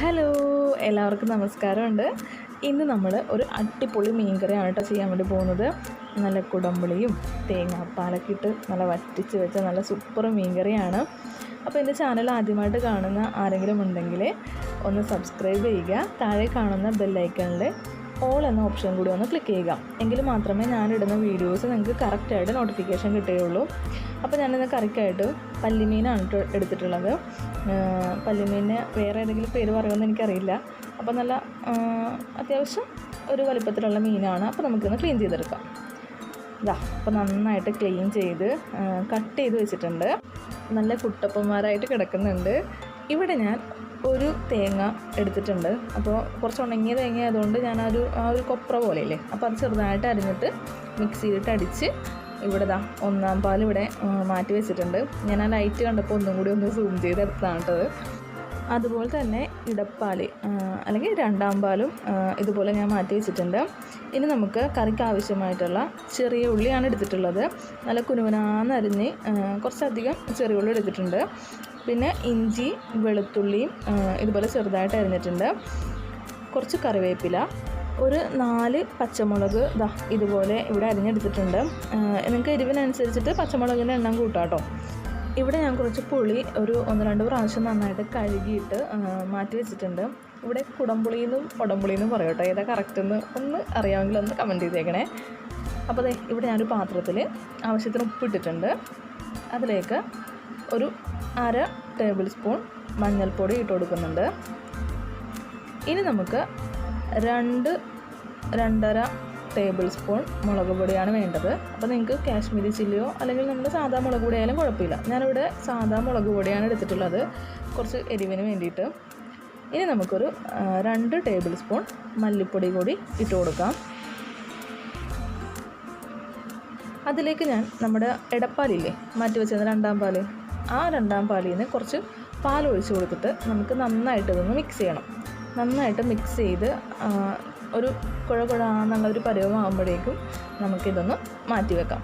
Hello എല്ലാവർക്കും നമസ്കാരമുണ്ട്. ഇന്ന് നമ്മൾ ഒരു അടിപൊളി മീൻകറിയാണ് കേട്ടോ ചെയ്യാൻ വേണ്ടി പോകുന്നത്. നല്ല കുടമ്പളിയും തേങ്ങാപ്പാലൊക്കെ ഇട്ട് നല്ല വറ്റിച്ച് വെച്ച നല്ല സൂപ്പർ മീൻകറിയാണ്. അപ്പോൾ എന്റെ ചാനൽ ആദ്യമായിട്ട് കാണുന്ന ആരെങ്കിലും ഉണ്ടെങ്കിൽ ഒന്ന് സബ്സ്ക്രൈബ് ചെയ്യുക. താഴെ കാണുന്ന ബെല്ലൈക്കണിൽ ഓൾ എന്ന ഓപ്ഷൻ കൂടി ഒന്ന് ക്ലിക്ക് ചെയ്യുക. എങ്കിൽ മാത്രമേ ഞാനിടുന്ന വീഡിയോസ് നിങ്ങൾക്ക് കറക്റ്റായിട്ട് നോട്ടിഫിക്കേഷൻ കിട്ടുകയുള്ളൂ. അപ്പോൾ ഞാനിന്ന് കറിക്കായിട്ട് പല്ലിമീനാണ് എടുത്തിട്ടുള്ളത്. പല്ലിമീനിന് വേറെ ഏതെങ്കിലും പേര് പറയുമെന്ന് എനിക്കറിയില്ല. അപ്പോൾ നല്ല അത്യാവശ്യം ഒരു വലിപ്പത്തിലുള്ള മീനാണ്. അപ്പോൾ നമുക്കിന്ന് ക്ലീൻ ചെയ്തെടുക്കാം. ഇതാ അപ്പോൾ നന്നായിട്ട് ക്ലീൻ ചെയ്ത് കട്ട് ചെയ്ത് വെച്ചിട്ടുണ്ട്. നല്ല കുട്ടപ്പന്മാരായിട്ട് കിടക്കുന്നുണ്ട്. ഇവിടെ ഞാൻ ഒരു തേങ്ങ എടുത്തിട്ടുണ്ട്. അപ്പോൾ കുറച്ച് ഉണങ്ങിയ തേങ്ങ ആയതുകൊണ്ട് ഞാൻ ആ ഒരു ആ ഒരു കൊപ്ര പോലെയല്ലേ? അപ്പോൾ അത് ചെറുതായിട്ട് അരിഞ്ഞിട്ട് മിക്സിയിലിട്ട് അടിച്ച് ഇവിടെ ദാ ഒന്നാം പാൽ ഇവിടെ മാറ്റി വെച്ചിട്ടുണ്ട്. ഞാൻ ആ ലൈറ്റ് കണ്ടപ്പോൾ ഒന്നും കൂടി ഒന്ന് സൂം ചെയ്ത് എടുത്താണ് കേട്ടത് അതുപോലെ തന്നെ ഇടപ്പാൽ അല്ലെങ്കിൽ രണ്ടാം പാലും ഇതുപോലെ ഞാൻ മാറ്റി വെച്ചിട്ടുണ്ട്. ഇനി നമുക്ക് കറിക്ക് ആവശ്യമായിട്ടുള്ള ചെറിയ ഉള്ളിയാണ് എടുത്തിട്ടുള്ളത്. നല്ല കുനുകുനാന്നരിഞ്ഞ് കുറച്ചധികം ചെറിയ ഉള്ളി എടുത്തിട്ടുണ്ട്. പിന്നെ ഇഞ്ചി വെളുത്തുള്ളിയും ഇതുപോലെ ചെറുതായിട്ട് അരിഞ്ഞിട്ടുണ്ട്. കുറച്ച് കറിവേപ്പില ഒരു നാല് പച്ചമുളക് ദാ ഇതുപോലെ ഇവിടെ അരിഞ്ഞെടുത്തിട്ടുണ്ട്. നിങ്ങൾക്ക് എരിവിനനുസരിച്ചിട്ട് പച്ചമുളകിന്റെ എണ്ണം കൂട്ടാം കേട്ടോ. ഇവിടെ ഞാൻ കുറച്ച് പുളി ഒരു ഒന്ന് രണ്ട് പ്രാവശ്യം നന്നായിട്ട് കഴുകിയിട്ട് മാറ്റി വെച്ചിട്ടുണ്ട്. ഇവിടെ കുടംപുളിയെന്നും കൊടംപുളിയെന്നും പറയും കേട്ടോ. ഏതാ കറക്റ്റ് എന്ന് ഒന്ന് അറിയാമെങ്കിൽ ഒന്ന് കമന്റ് ചെയ്തേക്കണേ. അപ്പോൾ ദേ ഇവിടെ ഞാനൊരു പാത്രത്തിൽ ആവശ്യത്തിന് ഉപ്പിട്ടിട്ടുണ്ട്. അതിലേക്ക് ഒരു അര ടേബിൾ സ്പൂൺ മഞ്ഞൾപ്പൊടി ഇട്ട് കൊടുക്കുന്നുണ്ട്. ഇനി നമുക്ക് രണ്ട് രണ്ടര ടേബിൾ സ്പൂൺ മുളക് പൊടിയാണ് വേണ്ടത്. അപ്പോൾ നിങ്ങൾക്ക് കാശ്മീരി ചില്ലിയോ അല്ലെങ്കിൽ നമ്മുടെ സാധാ മുളക് പൊടി ആയാലും കുഴപ്പമില്ല. ഞാനിവിടെ സാധാ മുളക് പൊടിയാണ് എടുത്തിട്ടുള്ളത്. കുറച്ച് എരിവിന് വേണ്ടിയിട്ട്. ഇനി നമുക്കൊരു രണ്ട് ടേബിൾ സ്പൂൺ മല്ലിപ്പൊടി കൂടി ഇട്ട് കൊടുക്കാം. അതിലേക്ക് ഞാൻ നമ്മുടെ ഇടപ്പാലില്ലേ മാറ്റി വെച്ചിരുന്ന രണ്ടാം പാൽ. ആ രണ്ടാം പാലിൽ നിന്ന് കുറച്ച് പാൽ ഒഴിച്ച് കൊടുത്തിട്ട് നമുക്ക് നന്നായിട്ട് ഇതൊന്ന് മിക്സ് ചെയ്യണം. നന്നായിട്ട് മിക്സ് ചെയ്ത് ഒരു കുഴ കുഴാന്നുള്ള ഒരു പരുവമാകുമ്പോഴേക്കും നമുക്കിതൊന്ന് മാറ്റി വെക്കാം.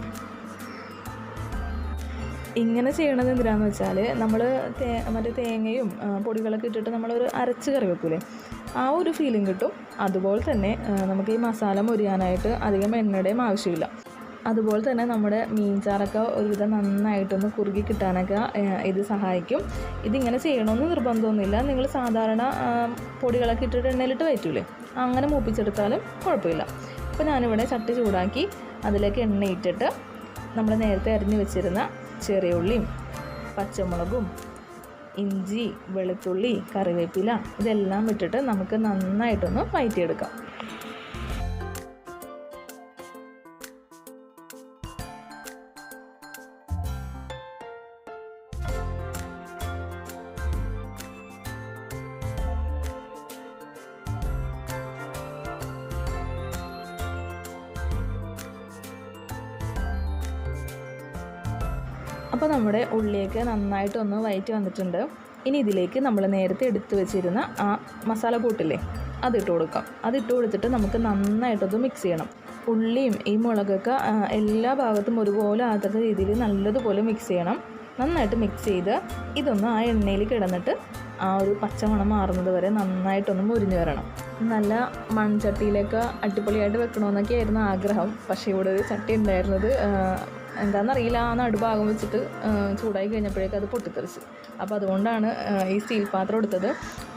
ഇങ്ങനെ ചെയ്യണത് എന്തിനാന്ന് വെച്ചാൽ നമ്മൾ തേ മറ്റേ തേങ്ങയും പൊടികളൊക്കെ ഇട്ടിട്ട് നമ്മളൊരു അരച്ച് കറി വെക്കൂലേ? ആ ഒരു ഫീലിംഗ് കിട്ടും. അതുപോലെ തന്നെ നമുക്ക് ഈ മസാല മുരിയാനായിട്ട് അധികം എണ്ണയുടെയും ആവശ്യമില്ല. അതുപോലെ തന്നെ നമ്മുടെ മീൻചാറൊക്കെ ഒരുവിധം നന്നായിട്ടൊന്ന് കുറുകി കിട്ടാനൊക്കെ ഇത് സഹായിക്കും. ഇതിങ്ങനെ ചെയ്യണമെന്ന് നിർബന്ധമൊന്നുമില്ല. നിങ്ങൾ സാധാരണ പൊടികളൊക്കെ ഇട്ടിട്ട് എണ്ണയിലിട്ട് വയറ്റൂലേ? അങ്ങനെ മൂപ്പിച്ചെടുത്താലും കുഴപ്പമില്ല. അപ്പോൾ ഞാനിവിടെ ചട്ടി ചൂടാക്കി അതിലേക്ക് എണ്ണയിട്ടിട്ട് നമ്മൾ നേരത്തെ അരിഞ്ഞ് വെച്ചിരുന്ന ചെറിയ ഉള്ളിയും പച്ചമുളകും ഇഞ്ചി വെളുത്തുള്ളി കറിവേപ്പില ഇതെല്ലാം ഇട്ടിട്ട് നമുക്ക് നന്നായിട്ടൊന്ന് വഴറ്റിയെടുക്കാം അപ്പോൾ നമ്മുടെ ഉള്ളിയൊക്കെ നന്നായിട്ടൊന്ന് വയറ്റി വന്നിട്ടുണ്ട്. ഇനി ഇതിലേക്ക് നമ്മൾ നേരത്തെ എടുത്തു വെച്ചിരുന്ന ആ മസാല കൂട്ടില്ലേ അതിട്ട് കൊടുക്കാം. അതിട്ട് കൊടുത്തിട്ട് നമുക്ക് നന്നായിട്ടത് മിക്സ് ചെയ്യണം. ഉള്ളിയും ഈ മുളകൊക്കെ എല്ലാ ഭാഗത്തും ഒരുപോലെ ആകത്തക്ക രീതിയിൽ നല്ലതുപോലെ മിക്സ് ചെയ്യണം. നന്നായിട്ട് മിക്സ് ചെയ്ത് ഇതൊന്ന് ആ എണ്ണയിൽ കിടന്നിട്ട് ആ ഒരു പച്ചമണം മാറുന്നത് വരെ നന്നായിട്ടൊന്ന് മുരിഞ്ഞു വരണം. നല്ല മൺചട്ടിയിലൊക്കെ അടിപൊളിയായിട്ട് വെക്കണമെന്നൊക്കെ ആയിരുന്നു ആഗ്രഹം. പക്ഷേ ഇവിടെ ഒരു ചട്ടി ഉണ്ടായിരുന്നത് എന്താണെന്നറിയില്ല ആ നടുഭാഗം വെച്ചിട്ട് ചൂടായി കഴിഞ്ഞപ്പോഴേക്കും അത് പൊട്ടിത്തെറിച്ച്. അപ്പോൾ അതുകൊണ്ടാണ് ഈ സ്റ്റീൽ പാത്രം എടുത്തത്.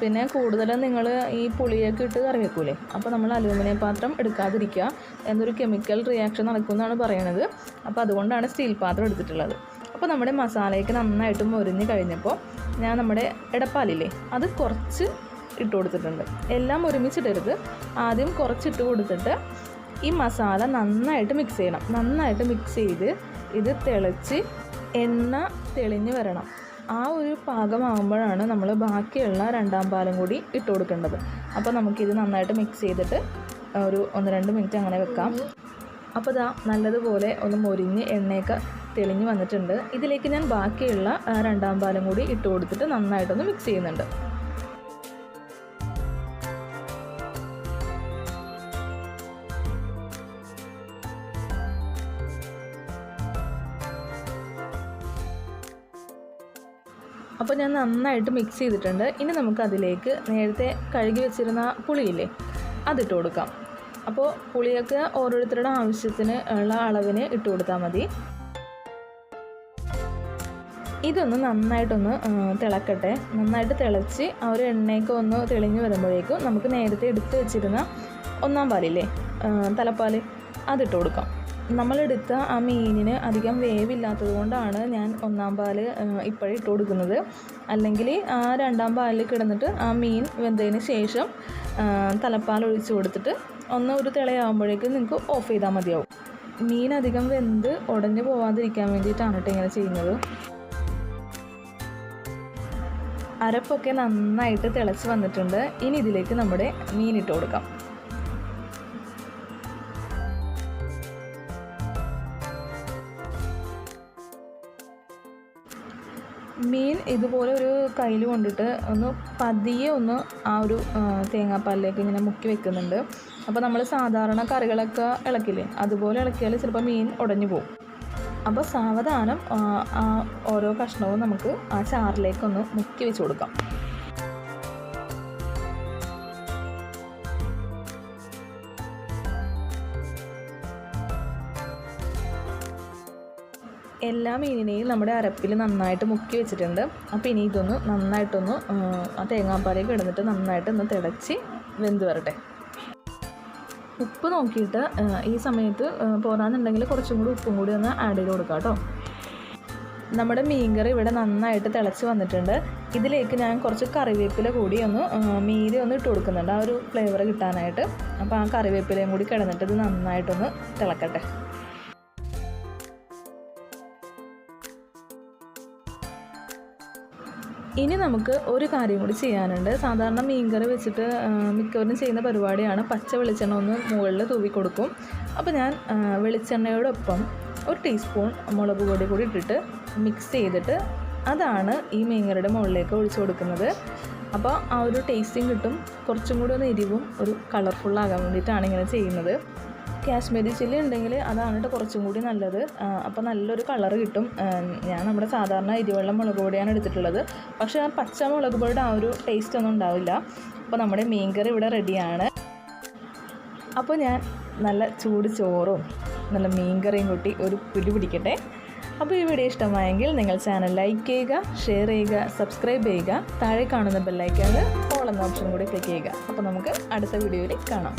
പിന്നെ കൂടുതലും നിങ്ങൾ ഈ പുളിയൊക്കെ ഇട്ട് കറി വെക്കൂലേ അപ്പോൾ നമ്മൾ അലൂമിനിയം പാത്രം എടുക്കാതിരിക്കുക എന്നൊരു കെമിക്കൽ റിയാക്ഷൻ നടക്കുമെന്നാണ് പറയണത്. അപ്പോൾ അതുകൊണ്ടാണ് സ്റ്റീൽ പാത്രം എടുത്തിട്ടുള്ളത്. അപ്പോൾ നമ്മുടെ മസാലയൊക്കെ നന്നായിട്ട് മൊരിഞ്ഞ് കഴിഞ്ഞപ്പോൾ ഞാൻ നമ്മുടെ ഇടപ്പാലില്ലേ അത് കുറച്ച് ഇട്ട് കൊടുത്തിട്ടുണ്ട്. എല്ലാം ഒരുമിച്ചിടരുത്. ആദ്യം കുറച്ചിട്ട് കൊടുത്തിട്ട് ഈ മസാല നന്നായിട്ട് മിക്സ് ചെയ്യണം. നന്നായിട്ട് മിക്സ് ചെയ്ത് ഇത് തിളച്ച് എണ്ണ തെളിഞ്ഞ് വരണം. ആ ഒരു പാകമാകുമ്പോഴാണ് നമ്മൾ ബാക്കിയുള്ള രണ്ടാം പാലും കൂടി ഇട്ട് കൊടുക്കേണ്ടത്. അപ്പോൾ നമുക്കിത് നന്നായിട്ട് മിക്സ് ചെയ്തിട്ട് ഒരു ഒന്ന് രണ്ട് മിനിറ്റ് അങ്ങനെ വെക്കാം. അപ്പോൾ ഇതാ നല്ലതുപോലെ ഒന്ന് മൊരിഞ്ഞ് എണ്ണയൊക്കെ തെളിഞ്ഞ് വന്നിട്ടുണ്ട്. ഇതിലേക്ക് ഞാൻ ബാക്കിയുള്ള രണ്ടാം പാലും കൂടി ഇട്ട് കൊടുത്തിട്ട് നന്നായിട്ടൊന്ന് മിക്സ് ചെയ്യുന്നുണ്ട്. അപ്പോൾ ഞാൻ നന്നായിട്ട് മിക്സ് ചെയ്തിട്ടുണ്ട്. ഇനി നമുക്കതിലേക്ക് നേരത്തെ കഴുകി വെച്ചിരുന്ന പുളിയില്ലേ അതിട്ട് കൊടുക്കാം. അപ്പോൾ പുളിയൊക്കെ ഓരോരുത്തരുടെ ആവശ്യത്തിന് ഉള്ള അളവിന് ഇട്ട് കൊടുത്താൽ മതി. ഇതൊന്ന് നന്നായിട്ടൊന്ന് തിളക്കട്ടെ. നന്നായിട്ട് തിളച്ച് ആ ഒരു എണ്ണയൊക്കെ ഒന്ന് തെളിഞ്ഞ് വരുമ്പോഴേക്കും നമുക്ക് നേരത്തെ എടുത്ത് വെച്ചിരുന്ന ഒന്നാം പാലില്ലേ തലപ്പാൽ അതിട്ട് കൊടുക്കാം. നമ്മളെടുത്ത ആ മീനിന് അധികം വേവില്ലാത്തത് കൊണ്ടാണ് ഞാൻ ഒന്നാം പാൽ ഇപ്പോഴും ഇട്ട് കൊടുക്കുന്നത്. അല്ലെങ്കിൽ ആ രണ്ടാം പാലിൽ കിടന്നിട്ട് ആ മീൻ വെന്തതിന് ശേഷം തലപ്പാൽ ഒഴിച്ചു കൊടുത്തിട്ട് ഒന്ന് ഒരു തിളയാകുമ്പോഴേക്കും നിങ്ങൾക്ക് ഓഫ് ചെയ്താൽ മതിയാവും. മീൻ അധികം വെന്ത് ഉടഞ്ഞു പോവാതിരിക്കാൻ വേണ്ടിയിട്ടാണ് കേട്ടോ ഇങ്ങനെ ചെയ്യുന്നത്. അരപ്പൊക്കെ നന്നായിട്ട് തിളച്ച് വന്നിട്ടുണ്ട്. ഇനി ഇതിലേക്ക് നമ്മുടെ മീൻ ഇട്ട് കൊടുക്കാം. മീൻ ഇതുപോലെ ഒരു കയ്യിൽ കൊണ്ടിട്ട് ഒന്ന് പതിയെ ഒന്ന് ആ ഒരു തേങ്ങാപ്പാലിലേക്ക് ഇങ്ങനെ മുക്കി വെക്കുന്നുണ്ട്. അപ്പോൾ നമ്മൾ സാധാരണ കറികളൊക്കെ ഇളക്കില്ലേ? അതുപോലെ ഇളക്കിയാൽ ചിലപ്പോൾ മീൻ ഉടഞ്ഞു പോകും അപ്പോൾ സാവധാനം ആ, ഓരോ കഷ്ണവും നമുക്ക് ആ ചാറിലേക്കൊന്ന് മുക്കി വെച്ച് കൊടുക്കാം. എല്ലാ മീനിനെയും നമ്മുടെ അരപ്പിൽ നന്നായിട്ട് മുക്കി വെച്ചിട്ടുണ്ട്. അപ്പോൾ ഇനി ഇതൊന്ന് നന്നായിട്ടൊന്ന് ആ, തേങ്ങാപ്പാലേക്ക് ഇടന്നിട്ട് നന്നായിട്ട് ഒന്ന് തിളച്ച് വെന്ത് വരട്ടെ. ഉപ്പ് നോക്കിയിട്ട് ഈ സമയത്ത് പോരാന്നുണ്ടെങ്കിൽ കുറച്ചും കൂടി ഉപ്പും കൂടി ഒന്ന് ആഡ് ചെയ്ത് കൊടുക്കാം കേട്ടോ. നമ്മുടെ മീൻകറി ഇവിടെ നന്നായിട്ട് തിളച്ച് വന്നിട്ടുണ്ട്. ഇതിലേക്ക് ഞാൻ കുറച്ച് കറിവേപ്പില കൂടി ഒന്ന് മീതി ഒന്ന് ഇട്ട് കൊടുക്കുന്നുണ്ട്. ആ ഒരു ഫ്ലേവർ കിട്ടാനായിട്ട്. അപ്പോൾ ആ കറിവേപ്പിലയും കൂടി കിടന്നിട്ട് ഇത് നന്നായിട്ടൊന്ന് തിളക്കട്ടെ. ഇനി നമുക്ക് ഒരു കാര്യം കൂടി ചെയ്യാനുണ്ട്. സാധാരണ മീൻകറി വെച്ചിട്ട് മിക്കവരും ചെയ്യുന്ന പരിപാടിയാണ്. പച്ച വെളിച്ചെണ്ണ ഒന്ന് മുകളിൽ തൂവി കൊടുക്കും. അപ്പോൾ ഞാൻ വെളിച്ചെണ്ണയോടൊപ്പം ഒരു ടീസ്പൂൺ മുളക് പൊടി കൂടി ഇട്ടിട്ട് മിക്സ് ചെയ്തിട്ട് അതാണ് ഈ മീൻകറിയുടെ മുകളിലേക്ക് ഒഴിച്ചു കൊടുക്കുന്നത്. അപ്പോൾ ആ ഒരു ടേസ്റ്റും കിട്ടും. കുറച്ചും കൂടി ഒന്ന് എരിവും ഒരു കളർഫുള്ളാകാൻ വേണ്ടിയിട്ടാണ് ഇങ്ങനെ ചെയ്യുന്നത്. കാശ്മീരി ചില്ലി ഉണ്ടെങ്കിൽ അതാണ് കേട്ടോ കുറച്ചും കൂടി നല്ലത്. അപ്പോൾ നല്ലൊരു കളർ കിട്ടും. ഞാൻ നമ്മുടെ സാധാരണ ഇരുവെള്ളം മുളക് പൊടിയാണ് എടുത്തിട്ടുള്ളത്. പക്ഷേ ആ പച്ച മുളക് പൊടിയുടെ ആ ഒരു ടേസ്റ്റ് ഒന്നും ഉണ്ടാവില്ല. അപ്പോൾ നമ്മുടെ മീൻകറി ഇവിടെ റെഡിയാണ്. അപ്പോൾ ഞാൻ നല്ല ചൂട് ചോറും നല്ല മീൻകറിയും കൂട്ടി ഒരു പിടി പിടിക്കട്ടെ. അപ്പോൾ ഈ വീഡിയോ ഇഷ്ടമായെങ്കിൽ നിങ്ങൾ ചാനൽ ലൈക്ക് ചെയ്യുക ഷെയർ ചെയ്യുക സബ്സ്ക്രൈബ് ചെയ്യുക. താഴെ കാണുന്ന ബെല്ലൈക്കാണ് ഓൾ എന്ന ഓപ്ഷൻ കൂടി ക്ലിക്ക് ചെയ്യുക. അപ്പോൾ നമുക്ക് അടുത്ത വീഡിയോയിൽ കാണാം.